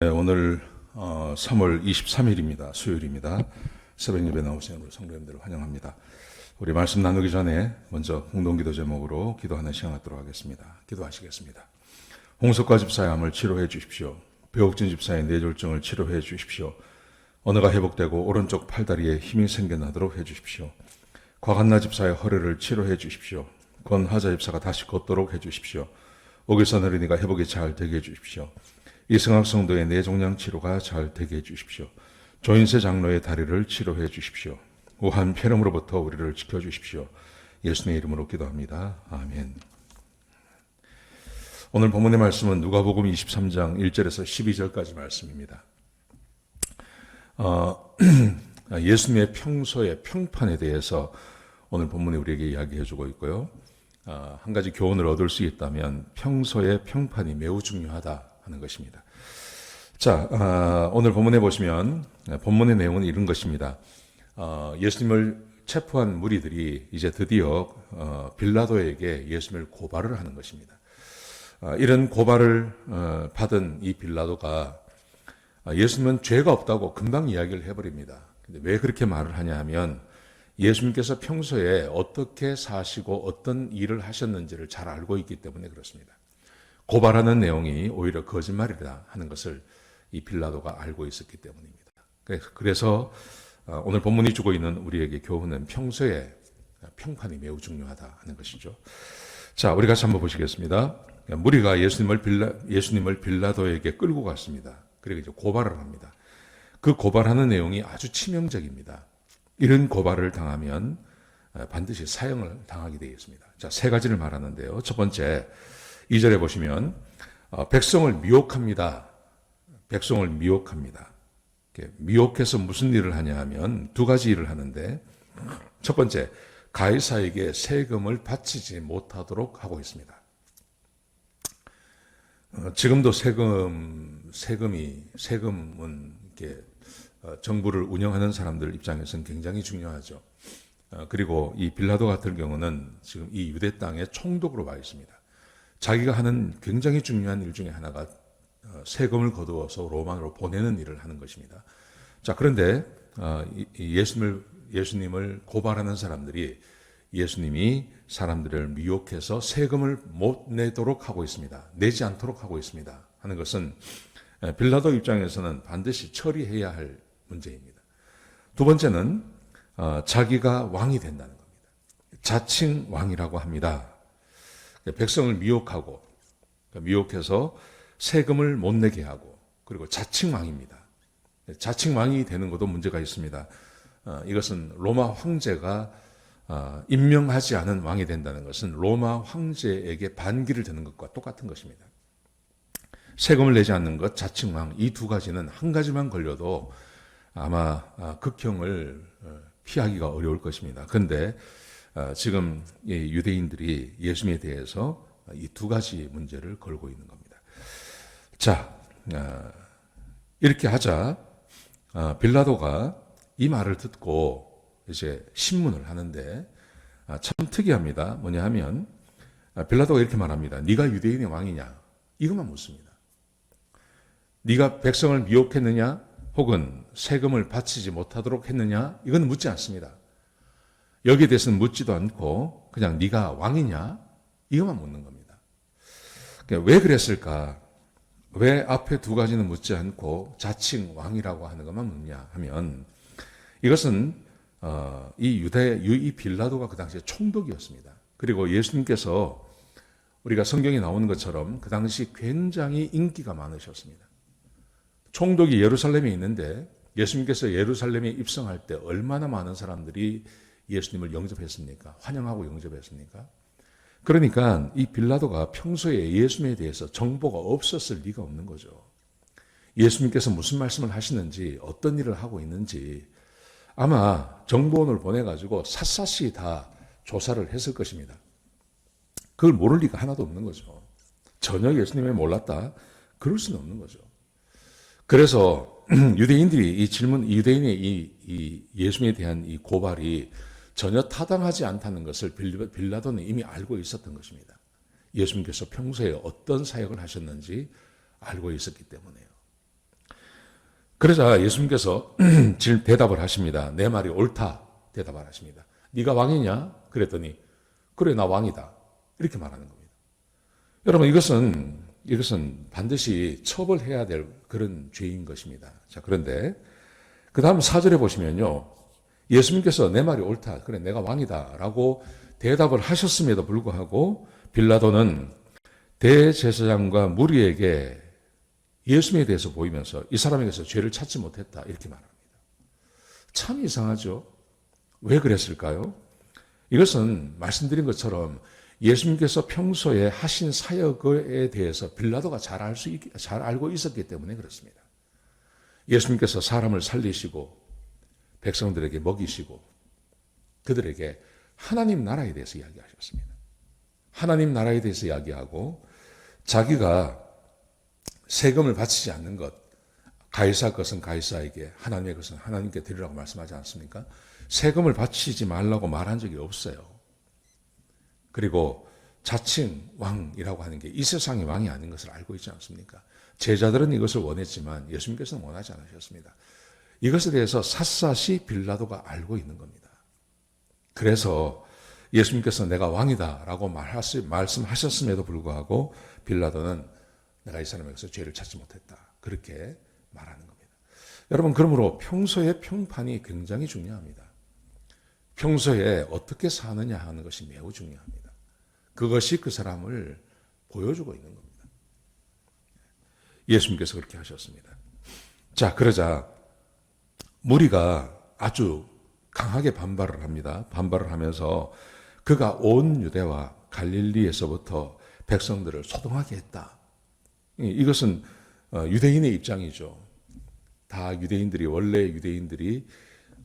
네, 오늘 어, 3월 23일입니다. 수요일입니다. 새벽 예배 나오신 우리 성도님들을 환영합니다. 우리 말씀 나누기 전에 먼저 공동기도 제목으로 기도하는 시간 갖도록 하겠습니다. 기도하시겠습니다. 홍석과 집사의 암을 치료해 주십시오. 배옥진 집사의 뇌졸중을 치료해 주십시오. 언어가 회복되고 오른쪽 팔다리에 힘이 생겨나도록 해 주십시오. 곽한나 집사의 허리를 치료해 주십시오. 권하자 집사가 다시 걷도록 해 주십시오. 오길선 어린이가 회복이 잘 되게 해 주십시오. 이승학 성도의 뇌종양 치료가 잘 되게 해 주십시오. 조인세 장로의 다리를 치료해 주십시오. 우한 폐렴으로부터 우리를 지켜 주십시오. 예수님의 이름으로 기도합니다. 아멘. 오늘 본문의 말씀은 누가복음 23장 1절에서 12절까지 말씀입니다. 어, 예수님의 평소의 평판에 대해서 오늘 본문에 우리에게 이야기해 주고 있고요. 어, 한 가지 교훈을 얻을 수 있다면 평소의 평판이 매우 중요하다 하는 것입니다. 자, 어, 오늘 본문에 보시면 본문의 내용은 이런 것입니다. 어, 예수님을 체포한 무리들이 이제 드디어 어, 빌라도에게 예수님을 고발을 하는 것입니다. 어, 이런 고발을 어, 받은 이 빌라도가 아, 예수님은 죄가 없다고 금방 이야기를 해버립니다. 근데 왜 그렇게 말을 하냐 하면 예수님께서 평소에 어떻게 사시고 어떤 일을 하셨는지를 잘 알고 있기 때문에 그렇습니다. 고발하는 내용이 오히려 거짓말이다 하는 것을 이 빌라도가 알고 있었기 때문입니다. 그래서 어, 오늘 본문이 주고 있는 우리에게 교훈은 평소에 평판이 매우 중요하다 하는 것이죠. 자, 우리 같이 한번 보시겠습니다. 무리가 예수님을 빌라, 예수님을 빌라도에게 끌고 갔습니다. 그리고 이제 고발을 합니다. 그 고발하는 내용이 아주 치명적입니다. 이런 고발을 당하면 어, 반드시 사형을 당하게 되어 있습니다. 자, 세 가지를 말하는데요. 첫 번째, 2절에 보시면, 어, 백성을 미혹합니다. 백성을 미혹합니다. 미혹해서 무슨 일을 하냐 하면 두 가지 일을 하는데, 첫 번째, 가이사에게 세금을 바치지 못하도록 하고 있습니다. 어, 지금도 세금, 세금이, 세금은 이렇게 어, 정부를 운영하는 사람들 입장에서는 굉장히 중요하죠. 어, 그리고 이 빌라도 같은 경우는 지금 이 유대 땅에 총독으로 와 있습니다. 자기가 하는 굉장히 중요한 일 중에 하나가 어, 세금을 거두어서 로마로 보내는 일을 하는 것입니다. 자, 그런데 예수님을, 예수님을 고발하는 사람들이 예수님이 사람들을 미혹해서 세금을 못 내도록 하고 있습니다. 내지 않도록 하고 있습니다. 하는 것은 빌라도 입장에서는 반드시 처리해야 할 문제입니다. 두 번째는 어, 자기가 왕이 된다는 겁니다. 자칭 왕이라고 합니다. 백성을 미혹하고 그러니까 미혹해서 세금을 못 내게 하고 그리고 자칭 왕입니다. 자칭 왕이 되는 것도 문제가 있습니다. 어, 이것은 로마 황제가 어, 임명하지 않은 왕이 된다는 것은 로마 황제에게 반기를 드는 것과 똑같은 것입니다. 세금을 내지 않는 것, 자칭 왕, 이 두 가지는 한 가지만 걸려도 아마 아, 극형을 어, 피하기가 어려울 것입니다. 그런데 어, 지금 유대인들이 예수님에 대해서 이 두 가지 문제를 걸고 있는 겁니다. 자, 어, 이렇게 하자 빌라도가 이 말을 듣고 이제 신문을 하는데 아, 참 특이합니다. 뭐냐 하면 빌라도가 이렇게 말합니다. 네가 유대인의 왕이냐? 이것만 묻습니다. 네가 백성을 미혹했느냐? 혹은 세금을 바치지 못하도록 했느냐? 이건 묻지 않습니다. 여기에 대해서는 묻지도 않고 그냥 네가 왕이냐? 이것만 묻는 겁니다. 그러니까 왜 그랬을까? 왜 앞에 두 가지는 묻지 않고 자칭 왕이라고 하는 것만 묻냐 하면 이것은 어, 이 유대 이 빌라도가 그 당시에 총독이었습니다. 그리고 예수님께서 우리가 성경에 나오는 것처럼 그 당시 굉장히 인기가 많으셨습니다. 총독이 예루살렘에 있는데 예수님께서 예루살렘에 입성할 때 얼마나 많은 사람들이 예수님을 영접했습니까? 환영하고 영접했습니까? 그러니까 이 빌라도가 평소에 예수님에 대해서 정보가 없었을 리가 없는 거죠. 예수님께서 무슨 말씀을 하시는지 어떤 일을 하고 있는지 아마 정보원을 보내가지고 샅샅이 다 조사를 했을 것입니다. 그걸 모를 리가 하나도 없는 거죠. 전혀 예수님을 몰랐다? 그럴 수는 없는 거죠. 그래서 유대인들이 이 질문, 유대인의 이, 이 예수님에 대한 이 고발이 전혀 타당하지 않다는 것을 빌라도는 이미 알고 있었던 것입니다. 예수님께서 평소에 어떤 사역을 하셨는지 알고 있었기 때문에요. 그러자 예수님께서 질 대답을 하십니다. 내 말이 옳다 대답을 하십니다. 네가 왕이냐? 그랬더니 그래 나 왕이다. 이렇게 말하는 겁니다. 여러분 이것은 이것은 반드시 처벌해야 될 그런 죄인 것입니다. 자 그런데 그 다음 사절에 보시면요. 예수님께서 내 말이 옳다. 그래 내가 왕이다 라고 대답을 하셨음에도 불구하고 빌라도는 대제사장과 무리에게 예수님에 대해서 보이면서 이 사람에게서 죄를 찾지 못했다. 이렇게 말합니다. 참 이상하죠? 왜 그랬을까요? 이것은 말씀드린 것처럼 예수님께서 평소에 하신 사역에 대해서 빌라도가 잘, 알 수, 잘 알고 있었기 때문에 그렇습니다. 예수님께서 사람을 살리시고 백성들에게 먹이시고 그들에게 하나님 나라에 대해서 이야기하셨습니다. 하나님 나라에 대해서 이야기하고 자기가 세금을 바치지 않는 것, 가이사 것은 가이사에게, 하나님의 것은 하나님께 드리라고 말씀하지 않습니까? 세금을 바치지 말라고 말한 적이 없어요. 그리고 자칭 왕이라고 하는 게 이 세상의 왕이 아닌 것을 알고 있지 않습니까? 제자들은 이것을 원했지만 예수님께서는 원하지 않으셨습니다. 이것에 대해서 샅샅이 빌라도가 알고 있는 겁니다. 그래서 예수님께서 내가 왕이다라고 말씀하셨음에도 불구하고 빌라도는 내가 이 사람에게서 죄를 찾지 못했다. 그렇게 말하는 겁니다. 여러분, 그러므로 평소의 평판이 굉장히 중요합니다. 평소에 어떻게 사느냐 하는 것이 매우 중요합니다. 그것이 그 사람을 보여주고 있는 겁니다. 예수님께서 그렇게 하셨습니다. 자, 그러자 무리가 아주 강하게 반발을 합니다. 반발을 하면서 그가 온 유대와 갈릴리에서부터 백성들을 소동하게 했다. 이것은 어, 유대인의 입장이죠. 다 유대인들이 원래 유대인들이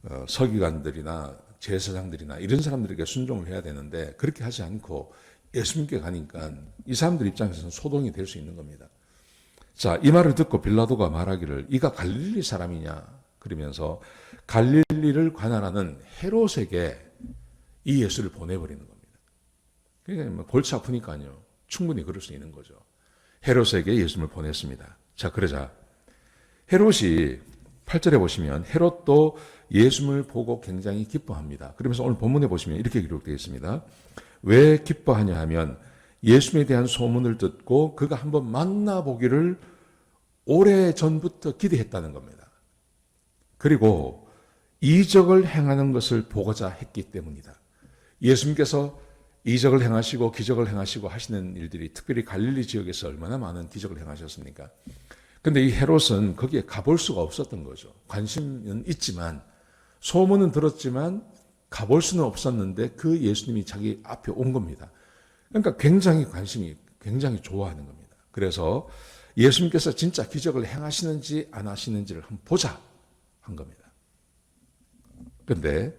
어, 서기관들이나 제사장들이나 이런 사람들에게 순종을 해야 되는데 그렇게 하지 않고 예수님께 가니까 이 사람들 입장에서는 소동이 될 수 있는 겁니다. 자, 이 말을 듣고 빌라도가 말하기를 이가 갈릴리 사람이냐 그러면서 갈릴리를 관할하는 헤롯에게 이 예수를 보내버리는 겁니다. 그러니까 뭐 골치 아프니까요. 충분히 그럴 수 있는 거죠. 헤롯에게 예수님을 보냈습니다. 자, 그러자 헤롯이 8절에 보시면 헤롯도 예수님을 보고 굉장히 기뻐합니다. 그러면서 오늘 본문에 보시면 이렇게 기록되어 있습니다. 왜 기뻐하냐 하면 예수님에 대한 소문을 듣고 그가 한번 만나보기를 오래 전부터 기대했다는 겁니다. 그리고 이적을 행하는 것을 보고자 했기 때문이다. 예수님께서 이적을 행하시고 기적을 행하시고 하시는 일들이 특별히 갈릴리 지역에서 얼마나 많은 기적을 행하셨습니까? 근데 이 헤롯은 거기에 가볼 수가 없었던 거죠. 관심은 있지만 소문은 들었지만 가볼 수는 없었는데 그 예수님이 자기 앞에 온 겁니다. 그러니까 굉장히 관심이 굉장히 좋아하는 겁니다. 그래서 예수님께서 진짜 기적을 행하시는지 안 하시는지를 한번 보자 한 겁니다. 그런데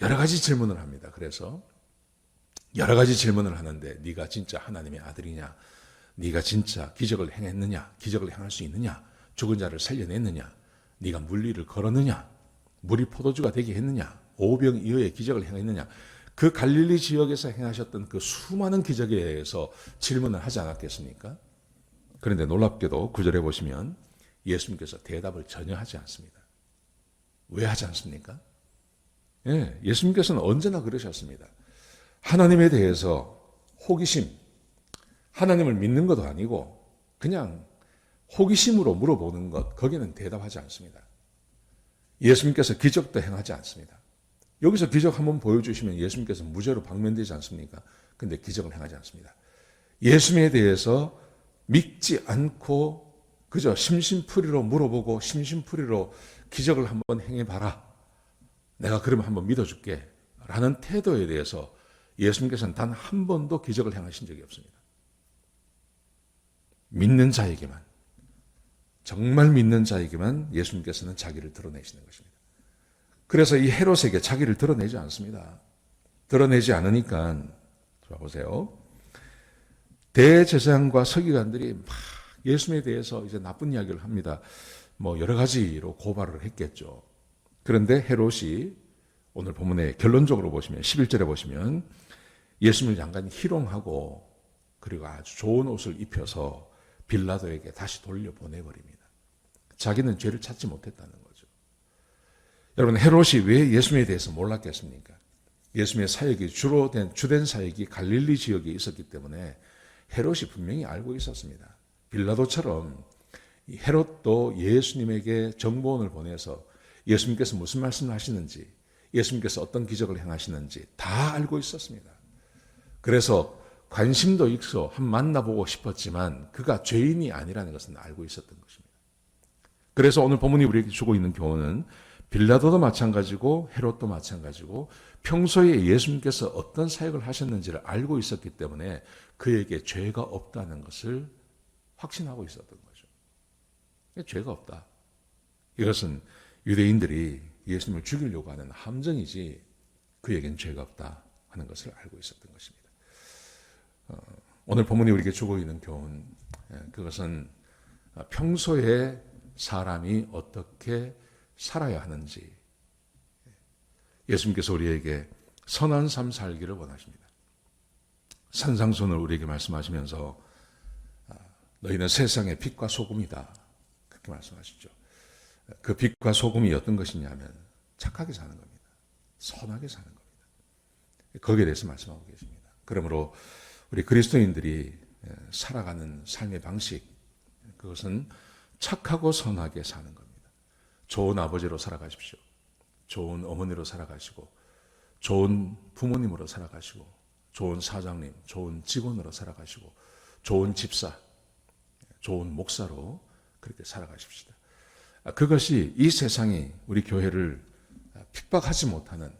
여러 가지 질문을 합니다. 그래서 여러 가지 질문을 하는데 네가 진짜 하나님의 아들이냐? 네가 진짜 기적을 행했느냐? 기적을 행할 수 있느냐? 죽은 자를 살려냈느냐? 네가 물리를 걸었느냐? 물이 포도주가 되게 했느냐? 오병 이어의 기적을 행했느냐? 그 갈릴리 지역에서 행하셨던 그 수많은 기적에 대해서 질문을 하지 않았겠습니까? 그런데 놀랍게도 구절에 보시면 예수님께서 대답을 전혀 하지 않습니다. 왜 하지 않습니까? 예, 예수님께서는 언제나 그러셨습니다. 하나님에 대해서 호기심, 하나님을 믿는 것도 아니고 그냥 호기심으로 물어보는 것, 거기는 대답하지 않습니다. 예수님께서 기적도 행하지 않습니다. 여기서 기적 한번 보여주시면 예수님께서 무죄로 방면되지 않습니까? 근데 기적을 행하지 않습니다. 예수님에 대해서 믿지 않고 그저 심심풀이로 물어보고 심심풀이로 기적을 한번 행해봐라. 내가 그러면 한번 믿어줄게. 라는 태도에 대해서 예수님께서는 단 한 번도 기적을 행하신 적이 없습니다. 믿는 자에게만, 정말 믿는 자에게만 예수님께서는 자기를 드러내시는 것입니다. 그래서 이 헤롯에게 자기를 드러내지 않습니다. 드러내지 않으니까, 자, 보세요. 대제사장과 서기관들이 막 예수님에 대해서 이제 나쁜 이야기를 합니다. 뭐 여러 가지로 고발을 했겠죠. 그런데 헤롯이 오늘 본문에 결론적으로 보시면 11절에 보시면 예수님을 잠깐 희롱하고 그리고 아주 좋은 옷을 입혀서 빌라도에게 다시 돌려보내버립니다. 자기는 죄를 찾지 못했다는 거죠. 여러분 헤롯이 왜 예수님에 대해서 몰랐겠습니까? 예수님의 사역이 주로 된 주된 사역이 갈릴리 지역에 있었기 때문에 헤롯이 분명히 알고 있었습니다. 빌라도처럼 이 헤롯도 예수님에게 정보원을 보내서 예수님께서 무슨 말씀을 하시는지, 예수님께서 어떤 기적을 행하시는지 다 알고 있었습니다. 그래서 관심도 있어 한 만나보고 싶었지만 그가 죄인이 아니라는 것은 알고 있었던 것입니다. 그래서 오늘 본문이 우리에게 주고 있는 교훈은 빌라도도 마찬가지고 헤롯도 마찬가지고 평소에 예수님께서 어떤 사역을 하셨는지를 알고 있었기 때문에 그에게 죄가 없다는 것을 확신하고 있었던 거죠. 죄가 없다. 이것은 유대인들이 예수님을 죽이려고 하는 함정이지 그에겐 죄가 없다 하는 것을 알고 있었던 것입니다. 어, 오늘 본문이 우리에게 주고 있는 교훈, 예, 그것은 평소에 사람이 어떻게 살아야 하는지 예수님께서 우리에게 선한 삶 살기를 원하십니다. 산상선을 우리에게 말씀하시면서 아, 너희는 세상의 빛과 소금이다. 그렇게 말씀하시죠. 그 빛과 소금이 어떤 것이냐면 착하게 사는 겁니다. 선하게 사는 겁니다. 거기에 대해서 말씀하고 계십니다. 그러므로 우리 그리스도인들이 예, 살아가는 삶의 방식, 그것은 착하고 선하게 사는 겁니다. 좋은 아버지로 살아가십시오. 좋은 어머니로 살아가시고, 좋은 부모님으로 살아가시고, 좋은 사장님, 좋은 직원으로 살아가시고, 좋은 집사, 좋은 목사로 그렇게 살아가십시다. 아, 그것이 이 세상이 우리 교회를 핍박하지 못하는,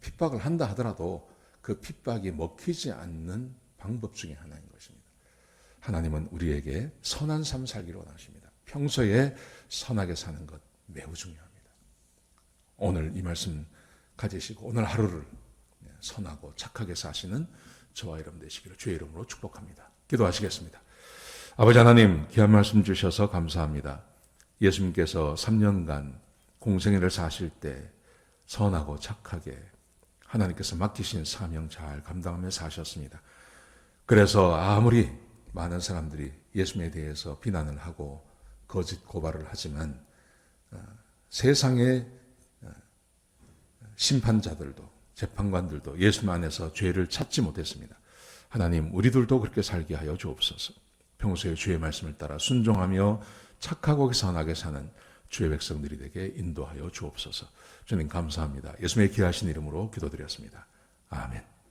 핍박을 한다 하더라도 그 핍박이 먹히지 않는 방법 중에 하나인 것입니다. 하나님은 우리에게 선한 삶 살기를 원하십니다. 평소에 선하게 사는 것 매우 중요합니다. 오늘 이 말씀 가지시고 오늘 하루를 선하고 착하게 사시는 저와 여러분 되시기를 주의 이름으로 축복합니다. 기도하시겠습니다. 아버지 하나님 귀한 말씀 주셔서 감사합니다. 예수님께서 3년간 공생애를 사실 때 선하고 착하게 하나님께서 맡기신 사명 잘 감당하며 사셨습니다. 그래서 아무리 많은 사람들이 예수님에 대해서 비난을 하고 거짓 고발을 하지만 어, 세상의 어, 심판자들도 재판관들도 예수님 안에서 죄를 찾지 못했습니다. 하나님, 우리들도 그렇게 살게 하여 주옵소서. 평소에 주의 말씀을 따라 순종하며 착하고 선하게 사는 주의 백성들이 되게 인도하여 주옵소서. 주님 감사합니다. 예수님의 귀하신 이름으로 기도드렸습니다. 아멘.